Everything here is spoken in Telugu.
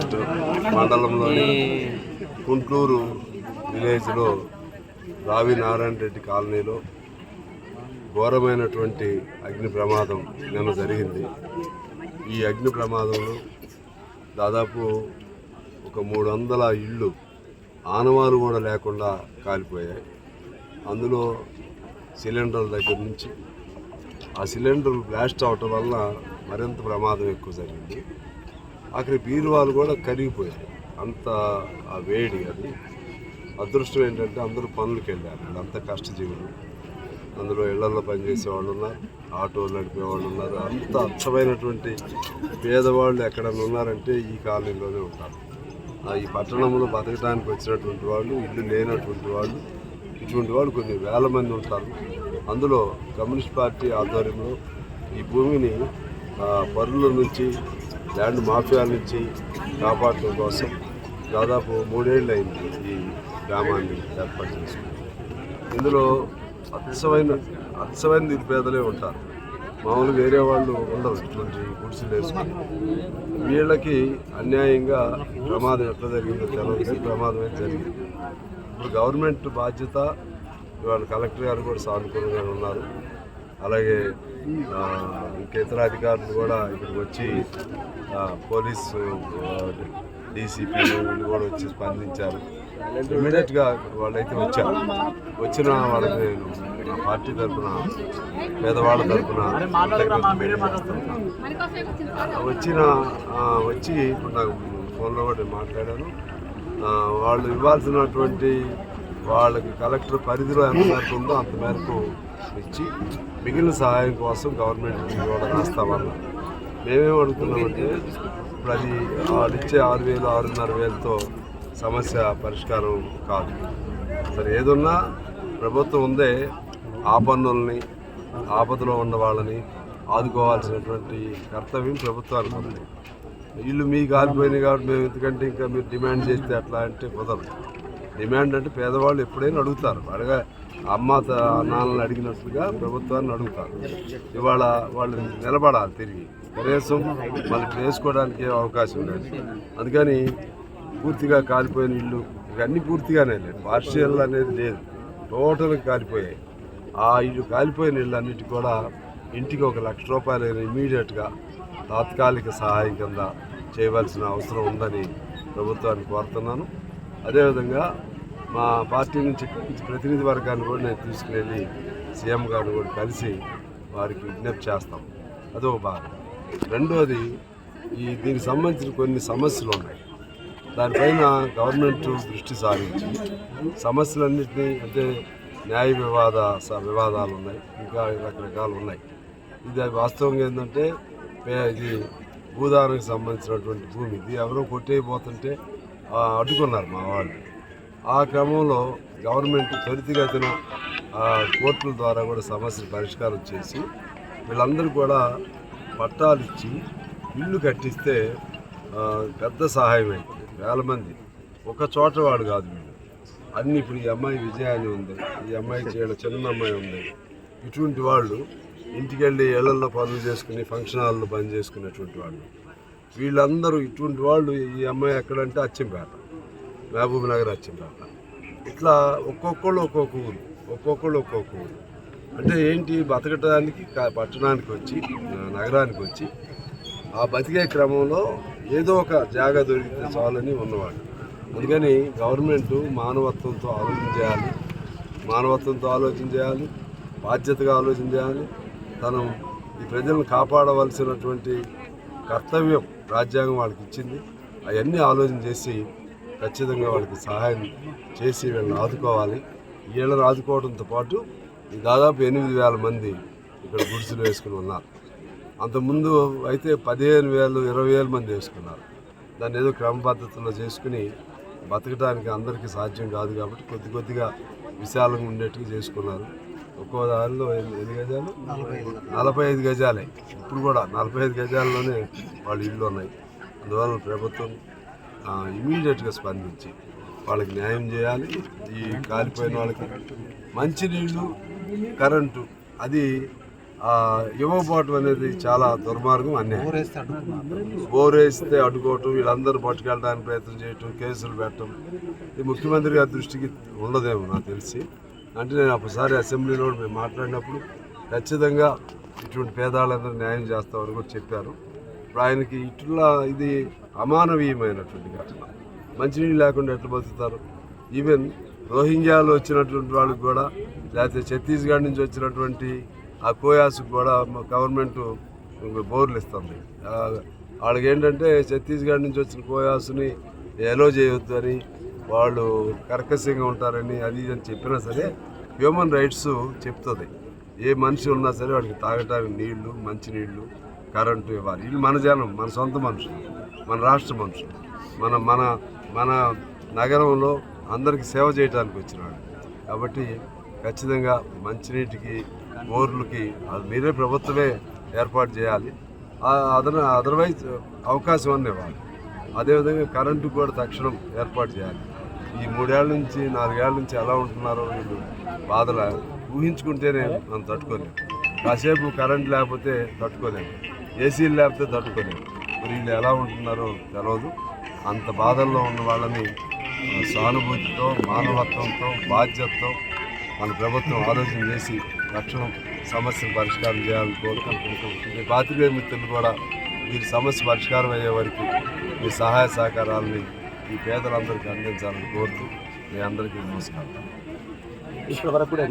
మార్కెట్ మండలంలోని గుంటూరు విలేజ్లో రావి నారాయణ రెడ్డి కాలనీలో ఘోరమైనటువంటి అగ్ని ప్రమాదం నిన్న జరిగింది. ఈ అగ్ని ప్రమాదంలో దాదాపు ఒక మూడు వందల ఇళ్ళు ఆనవాలు కూడా లేకుండా కాలిపోయాయి. అందులో సిలిండర్ దగ్గర నుంచి ఆ సిలిండర్ బ్లాస్ట్ అవటం వల్ల మరింత ప్రమాదం ఎక్కువ జరిగింది. అక్కడ బీరువాలు కూడా కరిగిపోయాయి. అంత ఆ వేడి అది. అదృష్టం ఏంటంటే అందరూ పనులకు వెళ్ళారు అంత కష్టజీవులు. అందులో ఇళ్ళలో పనిచేసే వాళ్ళు ఉన్నారు. ఆటోలు నడిపే వాళ్ళు ఉన్నారు. అంత అచ్చమైనటువంటి పేదవాళ్ళు ఎక్కడన్నా ఉన్నారంటే ఈ కాలనీలోనే ఉంటారు. ఆ ఈ పట్టణంలో బతకడానికి వచ్చినటువంటి వాళ్ళు ఇల్లు లేనటువంటి వాళ్ళు ఇటువంటి వాళ్ళు కొన్ని వేల మంది ఉంటారు. అందులో కమ్యూనిస్ట్ పార్టీ ఆధ్వర్యంలో ఈ భూమిని పరుల నుంచి ల్యాండ్ మాఫియా నుంచి కాపాడటం కోసం దాదాపు మూడేళ్ళు అయింది ఈ గ్రామాన్ని ఏర్పాటు చేసుకుని ఇందులో అచ్చమైన అచ్చమైన నిరుపేదలే ఉంటారు. మామూలు వేరే వాళ్ళు ఉండరు ఇటువంటి గుడిసెలు వేసుకుని. వీళ్ళకి అన్యాయంగా ప్రమాదం ఎట్లా జరిగిందో తెలియదు ప్రమాదం అయితే జరిగింది. ఇప్పుడు గవర్నమెంట్ బాధ్యత ఇవాళ కలెక్టర్ గారు కూడా సానుకూలంగా ఉన్నారు. అలాగే ఆ, ఇతర అధికారులు కూడా ఇక్కడికి వచ్చి పోలీసు డీసీపీ వీళ్ళు కూడా వచ్చి స్పందించారు. ఇమీడియట్గా వాళ్ళైతే వచ్చారు. వచ్చిన వాళ్ళకి మా పార్టీ తరఫున పేదవాళ్ళ తరఫున వచ్చిన వచ్చి ఇప్పుడు నాకు ఫోన్లో కూడా మాట్లాడాను. వాళ్ళు ఇవ్వాల్సినటువంటి వాళ్ళకి కలెక్టర్ పరిధిలో ఎంత మేరకు ఉందో అంత మేరకు ఇచ్చి మిగిలిన సహాయం కోసం గవర్నమెంట్ కూడా రాస్తామన్నా మేమేం అడుగుతున్నామంటే ఇప్పుడు అది వాళ్ళు ఇచ్చే ఆరు వేలు ఆరున్నర వేలతో సమస్య పరిష్కారం కాదు. సరే ఏదున్నా ప్రభుత్వం ఉందే ఆపన్నుల్ని ఆపదలో ఉన్న వాళ్ళని ఆదుకోవాల్సినటువంటి కర్తవ్యం ప్రభుత్వానికి ఉంది. ఇల్లు మీకు ఆగిపోయినాయి కాబట్టి మేము ఎందుకంటే ఇంకా మీరు డిమాండ్ చేస్తే అట్లా అంటే కుదరదు. డిమాండ్ అంటే పేదవాళ్ళు ఎప్పుడైనా అడుగుతారు. అడగ అమ్మ త- నాన్నని అడిగినట్లుగా ప్రభుత్వాన్ని అడుగుతారు. ఇవాళ వాళ్ళు నిలబడాలి తిరిగి. కనీసం మళ్ళీ వేసుకోవడానికి అవకాశం లేదు. అందుకని పూర్తిగా కాలిపోయిన ఇల్లు ఇవన్నీ పూర్తిగానే లేదు. పార్షియల్ అనేది లేదు. టోటల్గా కాలిపోయాయి. ఆ ఇల్లు కాలిపోయిన ఇల్లు అన్నిటి కూడా ఇంటికి ఒక లక్ష రూపాయలు ఇమీడియట్గా తాత్కాలిక సహాయం కింద చేయవలసిన అవసరం ఉందని ప్రభుత్వాన్ని కోరుతున్నాను. అదేవిధంగా మా పార్టీ నుంచి ప్రతినిధి వర్గాన్ని కూడా నేను తీసుకునేది సీఎం గారిని కూడా కలిసి వారికి విజ్ఞప్తి చేస్తాం. అదో భాగం. రెండోది ఈ దీనికి సంబంధించిన కొన్ని సమస్యలు ఉన్నాయి. దానిపైన గవర్నమెంట్ దృష్టి సారించి సమస్యలన్నింటినీ అంటే న్యాయ వివాద స- వివాదాలు ఉన్నాయి ఇంకా రకరకాలు ఉన్నాయి. ఇది వాస్తవంగా ఏంటంటే ఇది భూదానికి సంబంధించినటువంటి భూమి. ఇది ఎవరో కొట్టేయబోతుంటే అడ్డుకున్నారు మా వాళ్ళు. ఆ క్రమంలో గవర్నమెంట్ త్వరితగతిన ఆ, కోర్టుల ద్వారా కూడా సమస్యలు పరిష్కారం చేసి వీళ్ళందరూ కూడా పట్టాలు ఇచ్చి ఇల్లు కట్టిస్తే పెద్ద సహాయం అవుతుంది వేల మంది. ఒక చోట వాడు కాదు వీళ్ళు అన్ని ఇప్పుడు ఈ అమ్మాయి విజయాన్ని ఉంది. ఈ అమ్మాయి చేయడం చిన్న అమ్మాయి ఉంది. ఇటువంటి వాళ్ళు ఇంటికి వెళ్ళి ఇళ్ళలో పనులు చేసుకుని ఫంక్షన్ హాల్లో పని చేసుకునేటువంటి వాళ్ళు. వీళ్ళందరూ ఇటువంటి వాళ్ళు ఈ అమ్మాయి ఎక్కడంటే అచ్చంపేట. మహబూబ్ నగర్ అచ్చంపేట ఇట్లా ఒక్కొక్కళ్ళు ఒక్కొక్క ఊరు ఒక్కొక్కళ్ళు ఒక్కొక్క ఊరు. అంటే ఏంటి బతకడానికి పట్టణానికి వచ్చి నగరానికి వచ్చి ఆ బతికే క్రమంలో ఏదో ఒక జాగా దొరికితే చాలని ఉన్నవాడు అందుకని గవర్నమెంట్ మానవత్వంతో ఆలోచన చేయాలి. మానవత్వంతో ఆలోచన చేయాలి. బాధ్యతగా ఆలోచన చేయాలి. తను ఈ ప్రజలను కాపాడవలసినటువంటి కర్తవ్యం రాజ్యాంగం వాళ్ళకి ఇచ్చింది. అవన్నీ ఆలోచన చేసి ఖచ్చితంగా వాళ్ళకి సహాయం చేసి వీళ్ళని ఆదుకోవాలి. వీళ్ళని ఆదుకోవడంతో పాటు దాదాపు ఎనిమిది వేల మంది ఇక్కడ గుడిసెలు వేసుకుని ఉన్నారు. అంతకుముందు అయితే పదిహేను వేలు ఇరవై వేల మంది వేసుకున్నారు. దాన్ని ఏదో క్రమ పద్ధతిలో చేసుకుని బతకడానికి అందరికీ సాధ్యం కాదు కాబట్టి కొద్ది కొద్దిగా విశాలంగా ఉండేట్టుగా చేసుకున్నారు. ఒక్కో దారిలో ఎన్ని గజాలు? నలభై ఐదు గజాలే. ఇప్పుడు కూడా నలభై ఐదు గజాల్లోనే వాళ్ళు ఇళ్ళు ఉన్నాయి. అందువల్ల ప్రభుత్వం ఇమీడియట్గా స్పందించి వాళ్ళకి న్యాయం చేయాలి. ఈ కాలిపోయిన వాళ్ళకి మంచినీళ్ళు కరెంటు అది ఆ, ఇవ్వకపోవటం అనేది చాలా దుర్మార్గం అన్యాయం. బోర్ వేస్తే అడ్డుకోవటం వీళ్ళందరూ పట్టుకెళ్ళడానికి ప్రయత్నం చేయటం కేసులు పెట్టడం ఇది ముఖ్యమంత్రి గారి దృష్టికి ఉండదేమో నాకు తెలిసి. అంటే నేను ఒకసారి అసెంబ్లీలో మేము మాట్లాడినప్పుడు ఖచ్చితంగా ఇటువంటి పేదాలందరూ న్యాయం చేస్తామని కూడా చెప్పారు. ఇప్పుడు ఆయనకి ఇట్లా ఇది అమానవీయమైనటువంటి ఘటన. మంచినీళ్ళు లేకుండా ఎట్లా బతుకుతారు? ఈవెన్ రోహింగ్యాలు వచ్చినటువంటి వాళ్ళకి కూడా లేకపోతే ఛత్తీస్గఢ్ నుంచి వచ్చినటువంటి ఆ కోయాస్కి కూడా మా గవర్నమెంట్ బోర్లు ఇస్తుంది. వాళ్ళకి ఏంటంటే ఛత్తీస్గఢ్ నుంచి వచ్చిన కోయాసుని ఎలో చేయొద్దు అని వాళ్ళు కర్కశంగా ఉంటారని అది అని చెప్పినా సరే హ్యూమన్ రైట్స్ చెప్తుంది. ఏ మనిషి ఉన్నా సరే వాడికి తాగటానికి నీళ్ళు మంచినీళ్ళు కరెంటు ఇవ్వాలి. వీళ్ళు మన జనం మన సొంత మనుషులు మన రాష్ట్ర మనుషులు. మన మన మన నగరంలో అందరికీ సేవ చేయడానికి వచ్చినాడు కాబట్టి ఖచ్చితంగా మంచినీటికి బోర్లకి అది మీరే ప్రభుత్వమే ఏర్పాటు చేయాలి. అదన అదర్వైజ్ అవకాశం అన్నీ ఇవ్వాలి. అదేవిధంగా కరెంటు కూడా తక్షణం ఏర్పాటు చేయాలి. ఈ మూడేళ్ళ నుంచి నాలుగేళ్ళ నుంచి ఎలా ఉంటున్నారో వీళ్ళు బాధలు ఊహించుకుంటేనే మనం తట్టుకోలేము. కాసేపు కరెంట్ లేకపోతే తట్టుకోలేము. ఏసీలు లేకపోతే తట్టుకొని మరి వీళ్ళు ఎలా ఉంటున్నారో తెలియదు అంత బాధల్లో ఉన్న వాళ్ళని సానుభూతితో మానవత్వంతో బాధ్యతతో మన ప్రభుత్వం ఆలోచన చేసి తక్షణం సమస్యను పరిష్కారం చేయాలని కోరుకుంటున్నాం. మీ పాత్రికేయ మిత్రులు కూడా వీరి సమస్య పరిష్కారం అయ్యే వరకు మీ సహాయ సహకారాలని ఈ పేదలందరికీ అందించాలని కోరుతూ మీ అందరికీ నమస్కారం. ఇప్పటి వరకు కూడా